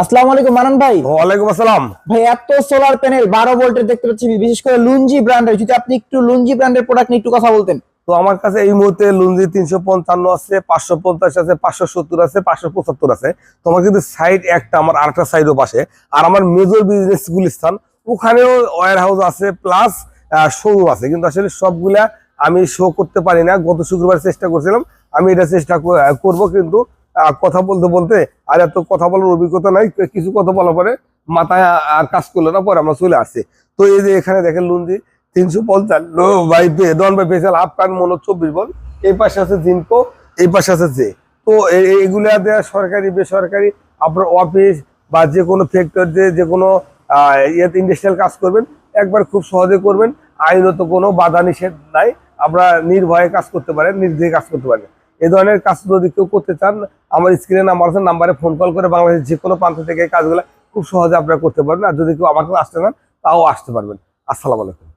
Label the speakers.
Speaker 1: আসসালামু আলাইকুম মানান ভাই।
Speaker 2: ওয়ালাইকুম আসসালাম।
Speaker 1: ভাই এত সোলার প্যানেল বারো ভোল্টের দেখতে পাচ্ছি বিশেষ করে লুঞ্জি ব্র্যান্ডের যদি আপনি একটু লুঞ্জি ব্র্যান্ডের প্রোডাক্ট নিয়ে একটু কথা বলতেন।
Speaker 2: তো আমার কাছে এই মুহূর্তে লুঞ্জি তিনশো পঞ্চান্ন আছে পাঁচশো পঞ্চাশ আছে পাঁচশো সত্তর আছে পাঁচশো পঁচাত্তর আছে। তোমার কিন্তু সাইড একটা আমার আরেকটা সাইডও পাশে। আর আমার মেজর বিজনেস গুলিস্তান ওখানেও ওয়ার হাউস আছে প্লাস শোরুম আছে। কিন্তু আসলে সবগুলা আমি শো করতে পারি না। গত শুক্রবার চেষ্টা করছিলাম আমি এটা চেষ্টা কর- করব কিন্তু কথা বলতে বলতে, আর এত কথা বলার অভিজ্ঞতা নাই কিছু কথা বলার পরে মাথায় আর কাজ করল না, পরে আমরা চলে আসছি। তো এই যে এখানে দেখেন লুঞ্জি তিনশো পঞ্চান্ন বাই ডন বাই পেশাল হাফ প্যান্ট, মনো চব্বিশ বল। এই পাশে আছে জিনকো, এই পাশে আছে জে তো এ- এ- এগুলা দেওয়া সরকারি, বেসরকারি, আপনার অফিস বা যে কোনো ফ্যাক্টরিতে যে যে কোনো ইয়েতে ইন্ডাস্ট্রিয়াল কাজ করবেন, একবার খুব সহজে করবেন। আইনত কোনো বাধা নিষেধ নাই। আমরা নির্ভয়ে কাজ করতে পারেন নির্ভয়ে কাজ করতে পারেন। এই ধরনের কাজ যদি কেউ করতে চান, আমার স্ক্রিনে নাম্বার আছে নাম্বারে ফোন কল করে বাংলাদেশের যে কোনো প্রান্ত থেকে কাজগুলো খুব সহজে আপনারা করতে পারবেন। আর যদি কেউ আমার কাছে আসতে চান, তাও আসতে পারবেন। আসসালামু আলাইকুম।